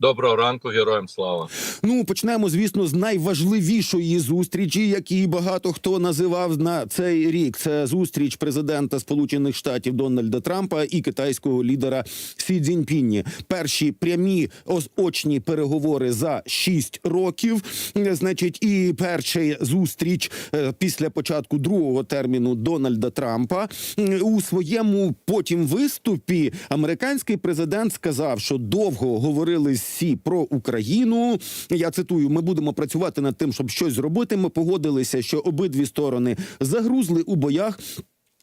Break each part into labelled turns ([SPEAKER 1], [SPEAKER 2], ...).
[SPEAKER 1] Доброго ранку, героям слава.
[SPEAKER 2] Ну почнемо, звісно, з найважливішої зустрічі, які багато хто називав на цей рік. Це зустріч президента Сполучених Штатів Дональда Трампа і китайського лідера Сі Цзіньпінні. Перші прямі очні переговори за шість років. Значить, і перша зустріч е, після початку другого терміну Дональда Трампа у своєму потім виступі американський президент сказав, що довго говорили з Сі про Україну. Я цитую: ми будемо працювати над тим, щоб щось зробити. Ми погодилися, що обидві сторони загрузли у боях.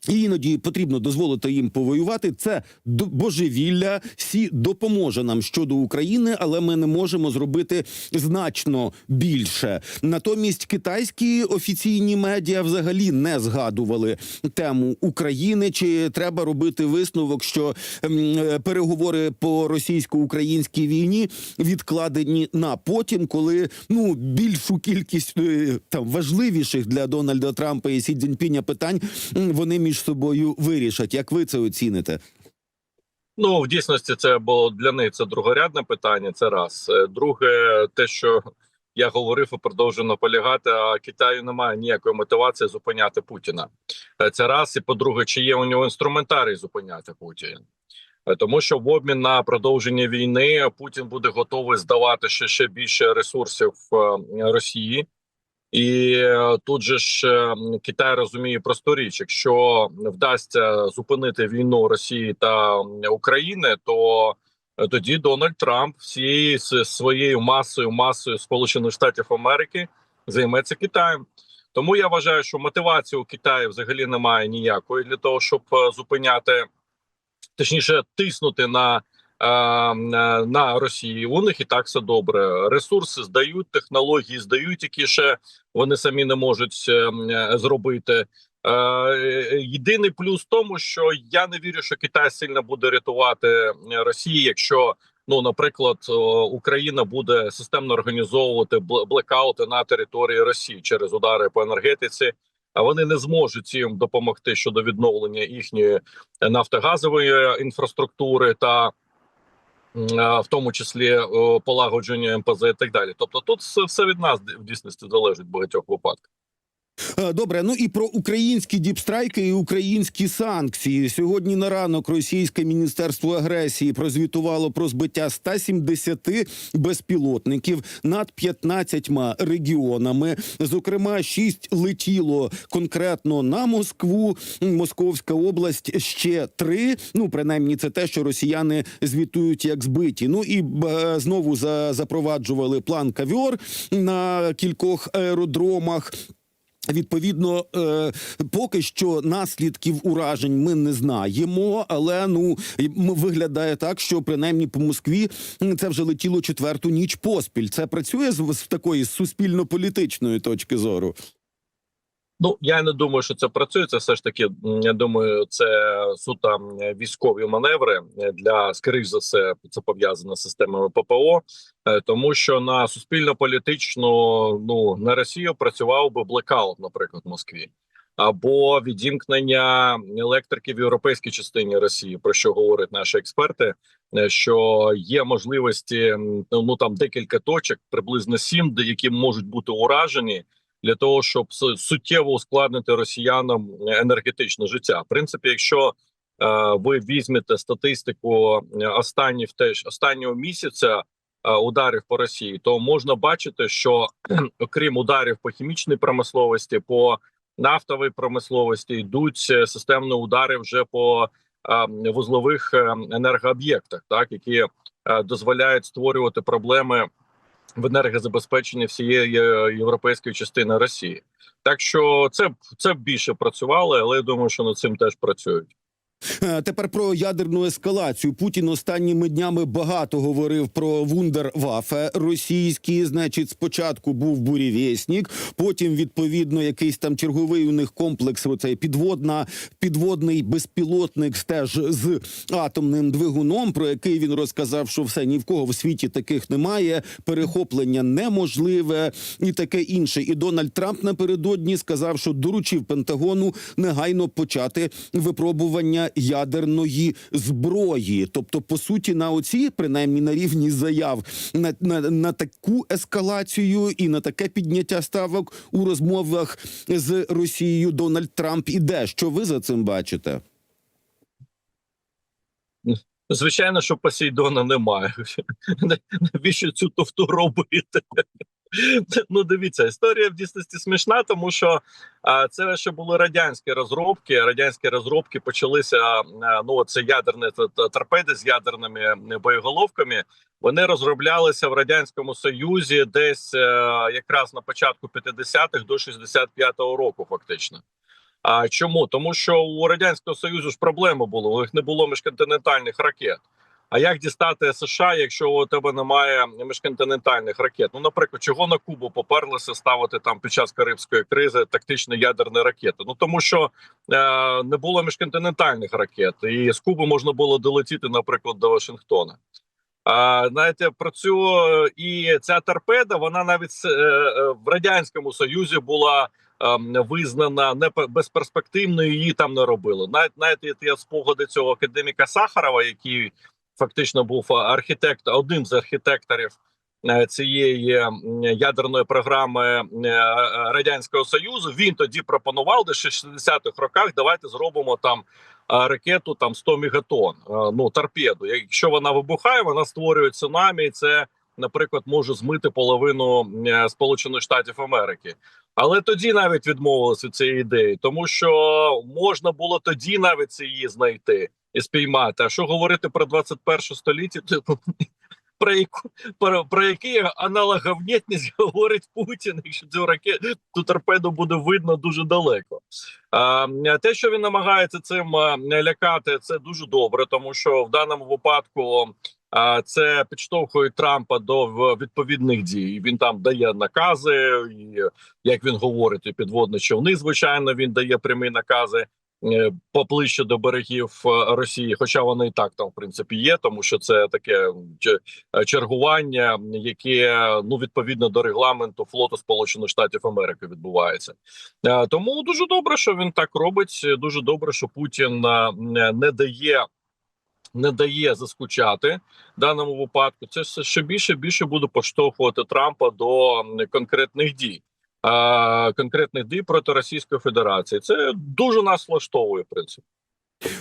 [SPEAKER 2] І іноді потрібно дозволити їм повоювати. Це божевілля. Сі допоможе нам щодо України, але ми не можемо зробити значно більше. Натомість китайські офіційні медіа взагалі не згадували тему України. Чи треба робити висновок, що е, переговори по російсько-українській війні відкладені на потім, коли ну більшу кількість е, там важливіших для Дональда Трампа і Сі Цзіньпіня питань вони між собою вирішать. Як ви це оціните?
[SPEAKER 1] Ну в дійсності це було для них це другорядне питання. Це раз. Е, Друге, те, що я говорив і продовжую наполягати. А Китаю немає ніякої мотивації зупиняти Путіна. Е, Це раз. І по-друге, чи є у нього інструментарій зупиняти Путіна? Е, Тому що в обмін на продовження війни Путін буде готовий здавати ще ще більше ресурсів Росії. І е, тут же ж е, Китай розуміє просту річ: якщо вдасться зупинити війну Росії та України, то е, тоді Дональд Трамп всією своєю масою, масою Сполучених Штатів Америки займеться Китаєм. Тому я вважаю, що мотивації у Китаю взагалі немає ніякої для того, щоб зупиняти, точніше, тиснути на. Е, на- Росії у них і так все добре. Ресурси здають, технології здають, які ще вони самі не можуть е, зробити. Е, Єдиний плюс в тому, що я не вірю, що Китай сильно буде рятувати Росії, якщо ну, наприклад, Україна буде системно організовувати бл- блекаути на території Росії через удари по енергетиці. А вони не зможуть їм допомогти щодо відновлення їхньої нафтогазової інфраструктури та в тому числі полагодження МПЗ і так далі. Тобто, тут все, від нас в дійсності залежить багатьох випадках.
[SPEAKER 2] Е, Добре, ну і про українські діпстрайки і українські санкції. Сьогодні на ранок російське міністерство агресії прозвітувало про збиття 170 безпілотників над 15 регіонами. Зокрема, 6 летіло конкретно на Москву. Московська область ще три. Ну, принаймні, це те, що росіяни звітують як збиті. Ну і е, знову за, запроваджували план кавьор на кількох аеродромах. Відповідно, е, поки що наслідків уражень ми не знаємо, але ну виглядає так, що принаймні по Москві це вже летіло четверту ніч поспіль. Це працює з такої суспільно-політичної точки зору.
[SPEAKER 1] Ну я не думаю, що це працює. Це все ж таки. Я думаю, це суто військові маневри для скоріш за все, це пов'язано з системами ППО, е, тому що на суспільно-політичну ну на Росію працював би блекаут, наприклад, в Москві. Або відімкнення електрики в європейській частині Росії, про що говорять наші експерти, е, що є можливості ну там декілька точок, приблизно сім, де які можуть бути уражені для того, щоб суттєво ускладнити росіянам енергетичне життя. В принципі, якщо е, ви візьмете статистику е, останніх теж останнього місяця е, ударів по Росії, то можна бачити, що окрім ударів по хімічній промисловості, по нафтовій промисловості йдуть е, системні удари вже по е, вузлових е, енергооб'єктах, так які е, дозволяють створювати проблеми в енергозабезпечення всієї е, європейської частини Росії. Так що це це більше працювало, але я думаю, що над цим теж працюють.
[SPEAKER 2] Е, Тепер про ядерну ескалацію. Путін останніми днями багато говорив про вундервафе російські. Значить, спочатку був бурєвєснік, потім відповідно якийсь там черговий у них комплекс. Оцей підводна підводний безпілотник теж з атомним двигуном, про який він розказав, що все ні в кого в світі таких немає. Перехоплення неможливе і таке інше. І Дональд Трамп напередодні сказав, що доручив Пентагону негайно почати випробування ядерної зброї. Тобто, по суті, на оці, принаймні на рівні заяв, на, на, на таку ескалацію і на таке підняття ставок у розмовах з Росією Дональд Трамп іде. Що ви за цим бачите?
[SPEAKER 1] Звичайно, що Посейдона немає. Навіщо цю тофту робити? Ну, дивіться, історія в дійсності смішна, тому що а, це ще були радянські розробки. Радянські розробки почалися. а, Ну, це ядерні торпеди з ядерними е, боєголовками. Вони розроблялися в радянському союзі десь е, якраз на початку 50-х до 65-го року, фактично. А чому? Тому що у радянського союзу ж проблеми були. У них не було міжконтинентальних ракет. А як дістати США, якщо у тебе немає міжконтинентальних ракет? Ну, наприклад, чого на Кубу поперлися ставити там під час Карибської кризи тактичні ядерні ракети? Ну тому що е, не було міжконтинентальних ракет, і з Куби можна було долетіти, наприклад, до Вашингтона. А, знаєте, про цю і ця торпеда, вона навіть е, е, в радянському союзі була ем, визнана не пе- безперспективною. Її там не робили. Навіть знаєте, є спогади цього академіка Сахарова, який фактично був архітектор, одним з архітекторів е, цієї ядерної програми е, е, радянського союзу. Він тоді пропонував, де 60-х роках давайте зробимо там ракету там 100 мегатон, е, ну торпеду. Якщо вона вибухає, вона створює цунамі. Це, наприклад, може змити половину е, Сполучених Штатів Америки. Але тоді навіть відмовилися від цієї ідеї, тому що можна було тоді навіть її знайти і спіймати. А що говорити про 21 століття? то Про яку про, про який аналоговнітність говорить Путін, якщо цю ракету ту торпеду буде видно дуже далеко. А, те, що він намагається цим а, лякати, це дуже добре, тому що в даному випадку це підштовхує Трампа до відповідних дій. Він там дає накази, і як він говорить, і підводні човни. Звичайно, він дає прямі накази. е, Поближче до берегів е, Росії, хоча вони і так там в принципі є, тому що це таке е, чергування, яке ну відповідно до регламенту флоту Сполучених Штатів Америки відбувається. Тому дуже добре, що він так робить. Дуже добре, що Путін не дає. Не дає заскучати в даному випадку. Це все ще більше більше буде поштовхувати Трампа до конкретних дій, конкретних дій проти Російської Федерації. Це дуже нас влаштовує. В принципі.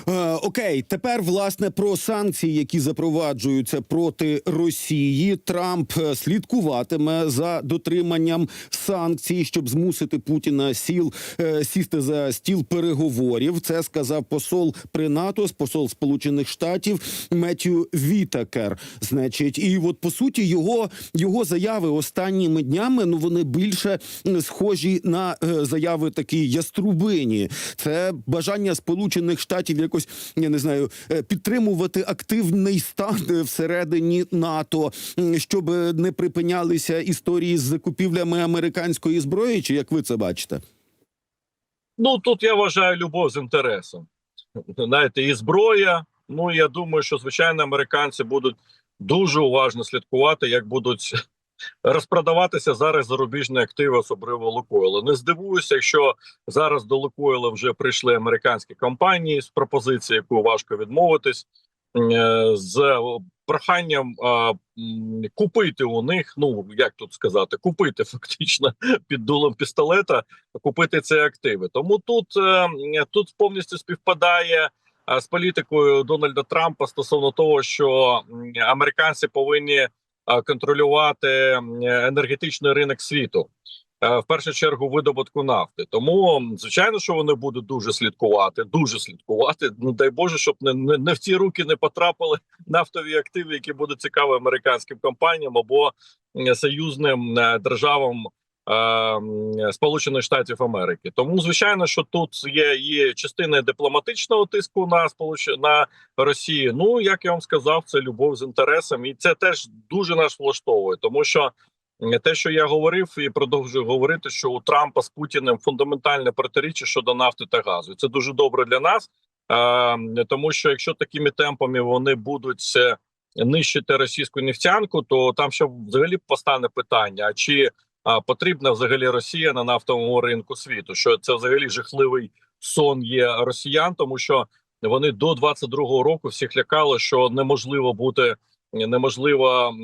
[SPEAKER 2] Е, окей, тепер власне про санкції, які запроваджуються проти Росії. Трамп е, слідкуватиме за дотриманням санкцій, щоб змусити Путіна сіл е, сісти за стіл переговорів. Це сказав посол при НАТО, посол Сполучених Штатів Меттю Вітакер. Значить, і от по суті його його заяви останніми днями ну вони більше схожі на заяви такі яструбині. Це бажання Сполучених Штатів якось я не знаю е, підтримувати активний стан всередині НАТО, щоб не припинялися історії з закупівлями американської зброї. Чи як ви це бачите?
[SPEAKER 1] Ну тут я вважаю любов з інтересом. Знаєте, і зброя. Ну я думаю, що звичайно американці будуть дуже уважно слідкувати, як будуть розпродаватися зараз зарубіжні активи, особливо Лукойла. Не здивуюся, якщо зараз до Лукойла вже прийшли американські компанії з пропозицією, яку важко відмовитись, е, з проханням м, купити у них. Ну як тут сказати, купити фактично під дулом пістолета, купити ці активи. Тому тут, е, тут повністю співпадає. З політикою Дональда Трампа стосовно того, що американці повинні контролювати енергетичний ринок світу, е, в першу чергу видобутку нафти. Тому звичайно, що вони будуть дуже слідкувати, дуже слідкувати. Ну дай Боже, щоб не, не, не в ці руки не потрапили нафтові активи, які будуть цікаві американським компаніям або союзним е, державам е, Сполучених Штатів Америки. Тому звичайно, що тут є і частина дипломатичного тиску на сполуч... на Росію. Ну як я вам сказав, це любов з інтересом, і це теж дуже нас влаштовує, тому що. Те, що я говорив, і продовжую говорити, що у Трампа з Путіним фундаментальне протиріччя щодо нафти та газу. Це дуже добре для нас, е, тому що якщо такими темпами вони будуть е, нищити російську нефтянку, то там ще взагалі постане питання: чи а, потрібна взагалі Росія на нафтовому ринку світу? Що це взагалі жахливий сон є росіян, тому що вони до 22-го року всіх лякали, що неможливо бути. Неможливо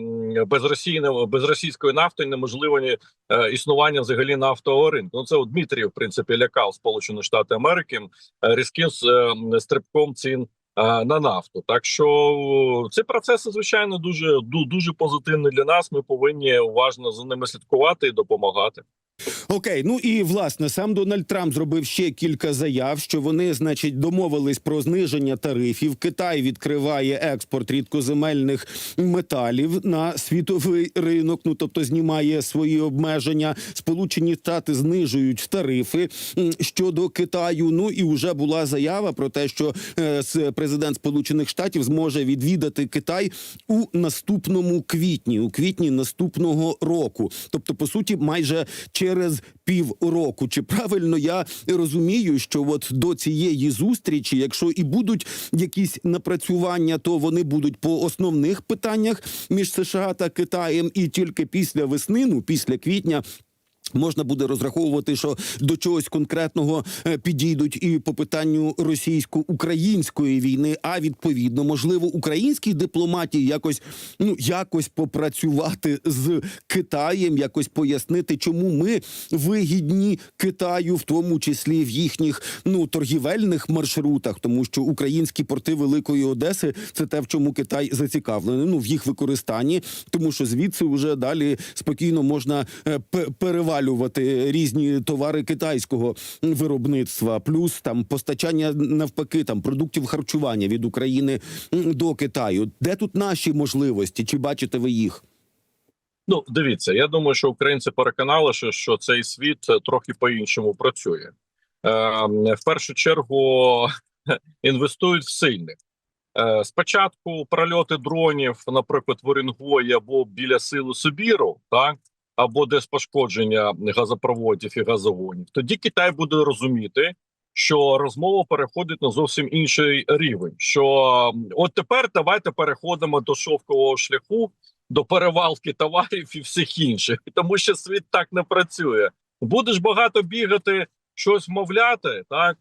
[SPEAKER 1] без Росії без російської нафти неможливо ні, е, існування взагалі нафтового ринку. Ну це от Дмитрій, в принципі, лякав Сполучені Штати Америки е, різким е, стрибком цін на нафту. Так що ці процеси, звичайно, дуже ду- дуже позитивні для нас. Ми повинні уважно за ними слідкувати і допомагати.
[SPEAKER 2] Окей, ну і власне сам Дональд Трамп зробив ще кілька заяв, що вони, значить, домовились про зниження тарифів. Китай відкриває експорт рідкоземельних металів на світовий ринок. Ну тобто знімає свої обмеження. Сполучені Штати знижують тарифи щодо Китаю. Ну і вже була заява про те, що е, президент Сполучених Штатів зможе відвідати Китай у наступному квітні, у квітні наступного року. Тобто, по суті, майже через півроку. Чи правильно я розумію, що от до цієї зустрічі, якщо і будуть якісь напрацювання, то вони будуть по основних питаннях між США та Китаєм, і тільки після весни, ну після квітня. Можна буде розраховувати, що до чогось конкретного е, підійдуть і по питанню російсько-української війни. А відповідно, можливо, українській дипломатії якось ну якось попрацювати з Китаєм, якось пояснити, чому ми вигідні Китаю, в тому числі в їхніх ну торгівельних маршрутах, тому що українські порти Великої Одеси це те, в чому Китай зацікавлений. Ну в їх використанні, тому що звідси вже далі спокійно можна е, перевалювати різні товари китайського виробництва, плюс там постачання навпаки там продуктів харчування від України до Китаю. Де тут наші можливості? Чи бачите ви їх?
[SPEAKER 1] Ну, дивіться, я думаю, що українці переконали, що, цей світ е, трохи по-іншому працює. Е, в першу чергу інвестують в сильних. Е, спочатку прольоти дронів, наприклад, в Орінгої або біля сили Сибіру, так або десь пошкодження газопроводів і газогонів. Тоді Китай буде розуміти, що розмова переходить на зовсім інший рівень. Що от тепер давайте переходимо до шовкового шляху, до перевалки товарів і всіх інших, тому що світ так не працює. Будеш багато бігати, щось вмовляти, так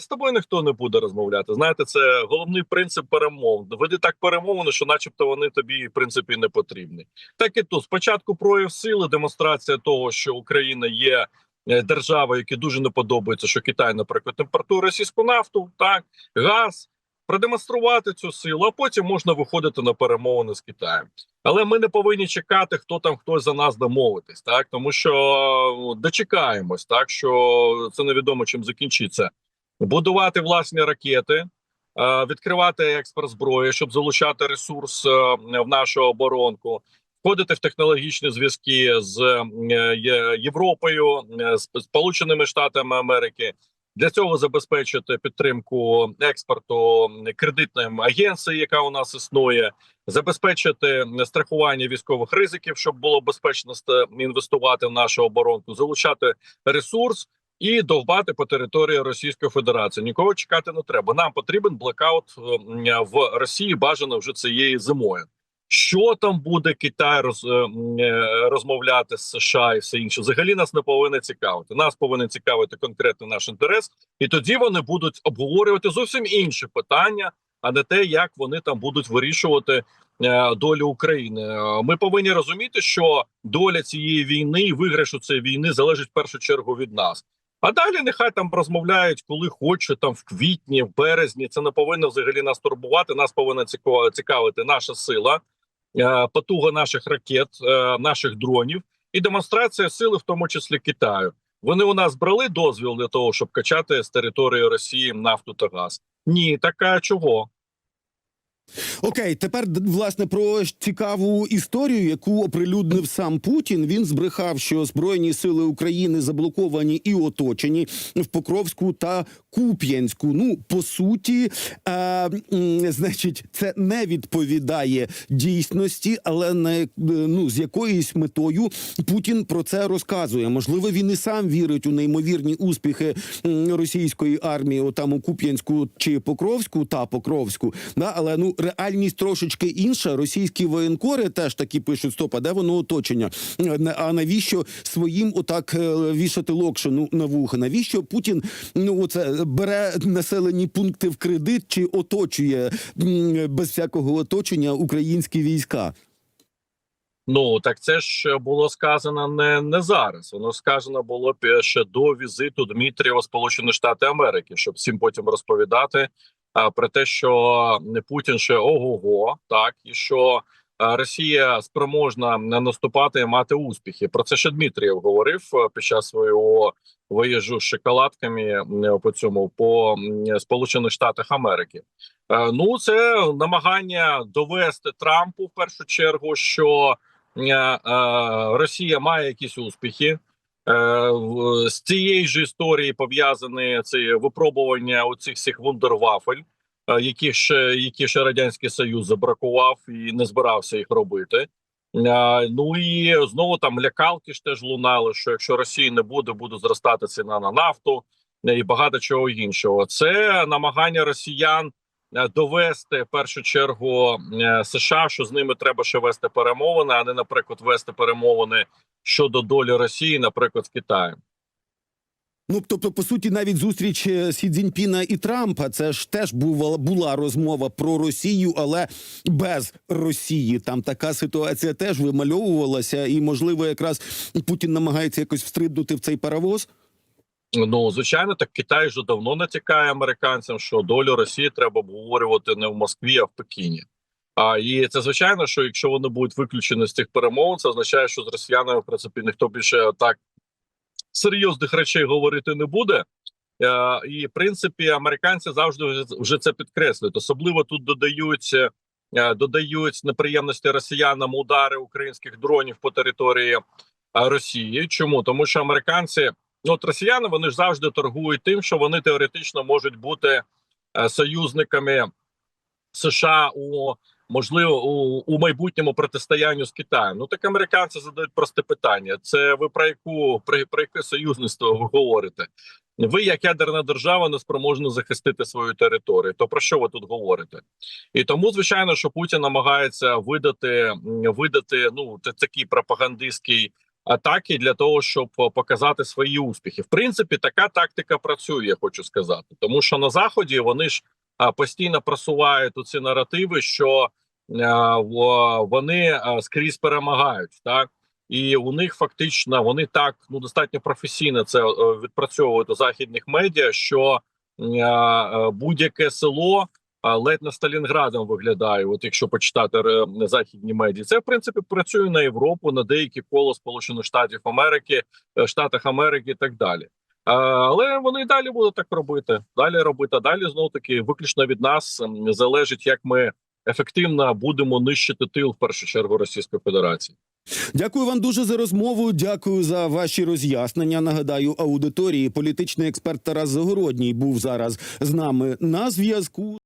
[SPEAKER 1] з тобою ніхто не буде розмовляти. Знаєте, це головний принцип перемов. Веди так перемовини, що, начебто, вони тобі в принципі не потрібні. Так і тут спочатку прояв сили, демонстрація того, що Україна є. е, Держава, які дуже не подобається, що Китай, наприклад, імпортує російську нафту, так газ, продемонструвати цю силу, а потім можна виходити на перемовини з Китаєм. Але ми не повинні чекати, хто там хтось за нас домовитись, так тому що е, дочекаємось, так що це невідомо чим закінчиться. Будувати власні ракети, е, відкривати експорт зброї, щоб залучати ресурс е, в нашу оборонку, входити в технологічні зв'язки з е, Європою, з Сполученими Штатами Америки. Для цього забезпечити підтримку експорту кредитної агенції, яка у нас існує, забезпечити страхування військових ризиків, щоб було безпечно інвестувати в нашу оборонку, залучати ресурс і довбати по території Російської Федерації. Нікого чекати не треба. Нам потрібен блекаут е, в Росії. Бажано вже цієї зимою. Що там буде Китай роз, е, е, розмовляти з США і все інше? Взагалі нас не повинно цікавити. Нас повинен цікавити конкретно наш інтерес, і тоді вони будуть обговорювати зовсім інші питання, а не те, як вони там будуть вирішувати е, долю України. Е, Ми повинні розуміти, що доля цієї війни і виграшу цієї війни залежить в першу чергу від нас. А далі нехай там розмовляють, коли хочуть, там в квітні, в березні. Це не повинно взагалі нас турбувати. Нас повинна цікавити наша сила, е, потуга наших ракет, е, наших дронів і демонстрація сили, в тому числі Китаю. Вони у нас брали дозвіл для того, щоб качати з території Росії нафту та газ. Ні, така чого?
[SPEAKER 2] Окей, тепер власне про цікаву історію, яку оприлюднив сам Путін. Він збрехав, що збройні сили України заблоковані і оточені в Покровську та Куп'янську. Ну по суті, е, значить, це не відповідає дійсності, але не ну з якоюсь метою Путін про це розказує. Можливо, він і сам вірить у неймовірні успіхи російської армії, отам у Куп'янську чи Покровську та Покровську. Да, але ну реальність трошечки інша. Російські воєнкори теж такі пишуть: стоп, а де воно оточення? А навіщо своїм отак е, вішати локшину на вуха? Навіщо Путін ну оце бере населені пункти в кредит чи оточує без всякого оточення українські війська?
[SPEAKER 1] Ну так це ж було сказано не, не зараз. Воно сказано було ще до візиту Дмитрія у Сполучені Штати Америки, щоб всім потім розповідати про те, що Путін ще ого-го, так і що Росія спроможна наступати і мати успіхи. Про це ще Дмитрієв говорив під час свого виїжджу з шоколадками по цьому по Сполучених Штатах Америки. Е, Ну, це намагання довести Трампу в першу чергу, що е, е, Росія має якісь успіхи. Е, З цієї ж історії пов'язані ці випробування оцих всіх вундервафель, е, які ще які ще радянський союз забракував і не збирався їх робити. Е, Ну і знову там лякалки ж теж лунали, що якщо Росії не буде, буде зростати ціна на нафту і багато чого іншого. Це намагання росіян довести в першу чергу е, США, що з ними треба ще вести перемовини, а не, наприклад, вести перемовини щодо долі Росії, наприклад, з Китаєм.
[SPEAKER 2] Ну тобто, по суті, навіть зустріч е, Сі Цзіньпіна і Трампа, це ж теж була була розмова про Росію, але без Росії. Там така ситуація теж вимальовувалася, і можливо, якраз Путін намагається якось встрибнути в цей паровоз.
[SPEAKER 1] Ну звичайно, так Китай вже давно натякає американцям, що долю Росії треба обговорювати не в Москві, а в Пекіні. А і це звичайно, що якщо вони будуть виключені з цих перемовин, це означає, що з росіянами в принципі ніхто більше так серйозних речей говорити не буде. Е, і в принципі американці завжди вже- це підкреслюють. Особливо тут додають е, додають неприємності росіянам удари українських дронів по території е, Росії. Чому тому, що американці, ну от росіяни, вони ж завжди торгують тим, що вони теоретично можуть бути е, союзниками США у можливо у, у майбутньому протистоянню з Китаєм. Ну так американці задають просте питання: це ви про яку про, про яке союзництво ви говорите? Ви, як ядерна держава, не спроможні захистити свою територію. То про що ви тут говорите? І тому, звичайно, що Путін намагається видати видати ну т- такі пропагандистські атаки для того, щоб е, показати свої успіхи. В принципі, така тактика працює, я хочу сказати, тому що на заході вони ж постійно просувають ці наративи, що вони скрізь перемагають, так і у них фактично вони так ну достатньо професійно це е, відпрацьовують у західних медіа, що е, е, будь-яке село ледь не Сталінградом виглядає. От якщо почитати західні медіа, це в принципі працює на Європу, на деякі коло Сполучених Штатів Америки, е, Штатах Америки і так далі. Але вони далі будуть так робити. Далі робити. Далі знов таки виключно від нас залежить, як ми ефективно будемо нищити тил в першу чергу Російської Федерації.
[SPEAKER 2] Дякую вам дуже за розмову. Дякую за ваші роз'яснення. Нагадаю, аудиторії політичний експерт Тарас Загородній був зараз з нами на зв'язку.